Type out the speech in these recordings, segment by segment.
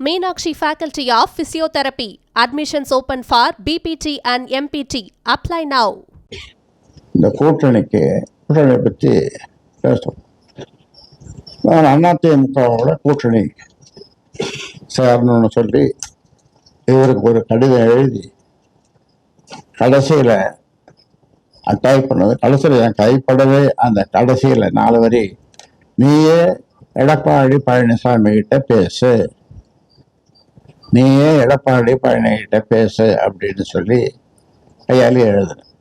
Meenakshi faculty of physiotherapy admissions open for BPT and MPT apply now இந்த கூட்டணிக்கு கூட்டணியை பற்றி பேசுகிறோம் நான் அதிமுகவோட கூட்டணி சேரணும்னு சொல்லி இவருக்கு ஒரு கடிதம் எழுதி கடைசியில் டைப் பண்ணது. கடைசியில் என் கைப்படவே அந்த கடைசியில் நாலு வரி நீயே எடப்பாடி பழனிசாமி கிட்ட பேசு. நீயே எடப்பாடி பழனிகிட்ட பேசு அப்படின்னு சொல்லி கையாலே எழுதுனேன்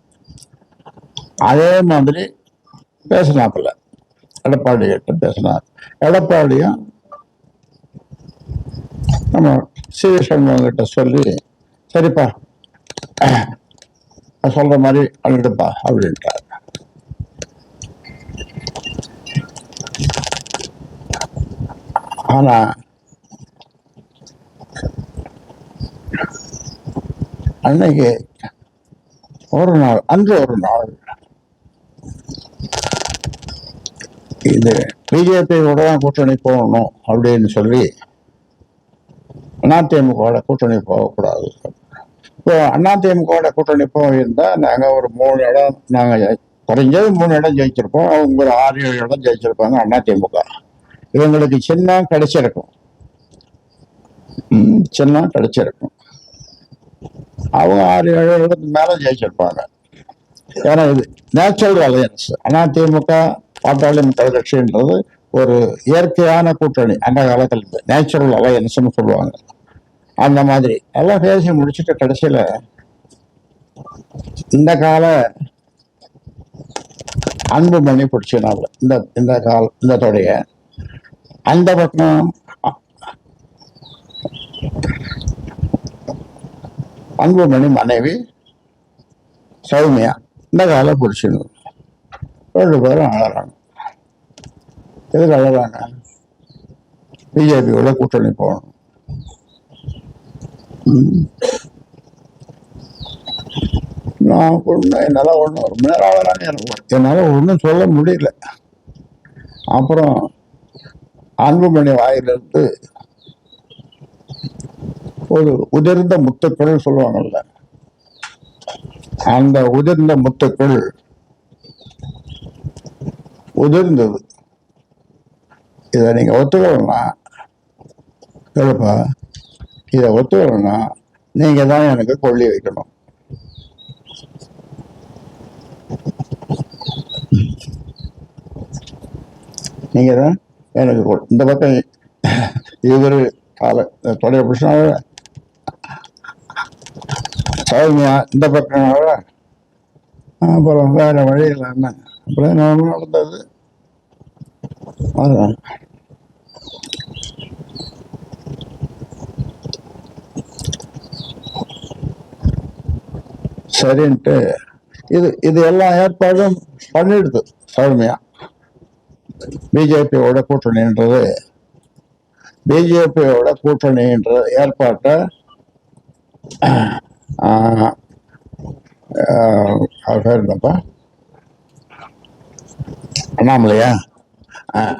அதே மாதிரி பேசினாப்பில்ல எடப்பாடி கிட்ட பேசினார். எடப்பாடியும் நம்ம சி சண்முகம் கிட்ட சொல்லி சரிப்பா நான் சொல்ற மாதிரி பண்ணிடுப்பா அப்படின்ட்டார். ஆனா அன்னைக்கு ஒரு நாள் அன்று ஒரு நாள். இது பிஜேபியோட தான் கூட்டணி போகணும் அப்படின்னு சொல்லி அதிமுகவோட கூட்டணி போகக்கூடாது. இப்போ அதிமுகவோட கூட்டணி போயிருந்தா நாங்கள் ஒரு மூணு இடம் நாங்கள் குறைஞ்சது மூணு இடம் ஜெயிச்சிருப்போம் அவங்க ஒரு ஆறு ஏழு இடம் ஜெயிச்சிருப்பாங்க அதிமுக. இவங்களுக்கு சின்னம் கிடைச்சிருக்கும். ம், சின்னம் கிடைச்சிருக்கும். அவங்க ஆறு ஏழு இடத்துக்கு மேலே ஜெயிச்சிருப்பாங்க. ஏன்னா இது நேச்சுரல் அலையன்ஸ் அதிமுக பாட்டாளி மக்கள் கட்சின்றது ஒரு இயற்கையான கூட்டணி அந்த காலத்துல இருந்து நேச்சுரல் அலையன்ஸ்னு சொல்லுவாங்க. அந்த மாதிரி. எல்லாம் பேசி முடிச்சுட்டு கடைசியில இந்த கால அன்பு மணி பிடிச்சினால இந்த இந்த கால இந்த தொடைய அந்த பக்கம் அன்புமணி மனைவி சௌமியா இந்த கால பிடிச்சிருந்தது ரெண்டு பேரும் அழறாங்க. எதுக்கு அழறாங்க? பிஜேபியோட கூட்டணி போகணும். நான் ஒன்றும் என்னால் ஒன்றும் ரொம்ப நேரம் அழறாங்க எனக்கு. என்னால் ஒன்றும் சொல்ல முடியல. அப்புறம் அன்புமணி வாயிலிருந்து ஒரு உதிர்ந்த முத்துக்கள் சொல்லுவாங்கல்ல. அந்த உதிர்ந்த முத்துக்கள் உதிர்ந்தது. இதை நீங்க ஒத்துக்கணும்னா கேளுப்பா இதை ஒத்துக்கணும்னா நீங்க தான் எனக்கு கொள்ளி வைக்கணும். நீங்க தான் எனக்கு இந்த பக்கம் இவர் கால தொடைய புருஷனாக சௌமியா இந்த பக்கம் அப்புறம் வேற வழி இல்லை என்ன? அப்புறம் நம்ம நடந்தது? சரின்ட்டு இது இது எல்லா ஏற்பாடும் பண்ணிடுது சௌமியா. பிஜேபியோட கூட்டணின்றது பிஜேபியோட கூட்டணின்ற ஏற்பாட்டை அவர் பேர் என்னப்பா அண்ணாமலையா? ஆஹ்,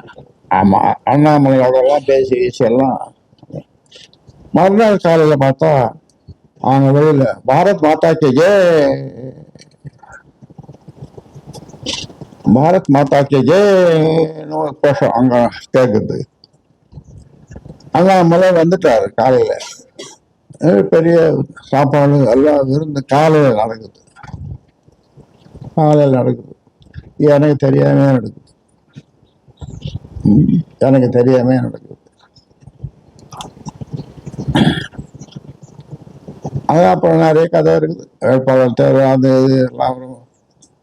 ஆமா அண்ணாமலையோடலாம் பேசி வீசி எல்லாம் மறுநாள் காலையில் பார்த்தா அவங்க வெளியில் பாரத் மாதாக்கு ஜே. பாரத் மாதாக்கு ஜேன்னு ஒரு கோஷம் அங்க கேட்குது அண்ணாமலை வந்துட்டாரு காலையில. பெரிய சாப்பாடு எல்லாம் விருந்து காலையில நடக்குது. காலையில் நடக்குது. எனக்கு தெரியாம நடக்குது. எனக்கு தெரியாம நடக்குது. அது அப்புறம் நிறைய கதை இருக்குது. வேட்பாளர் தேர்வு அது இது எல்லாம் வரும்.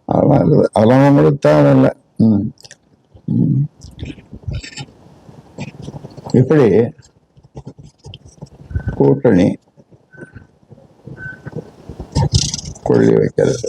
அதெல்லாம் இருக்குது. அதெல்லாம் உங்களுக்கு தேவையில்லை ம். இப்படி கூட்டணி கொள்ளி வைக்கிறது.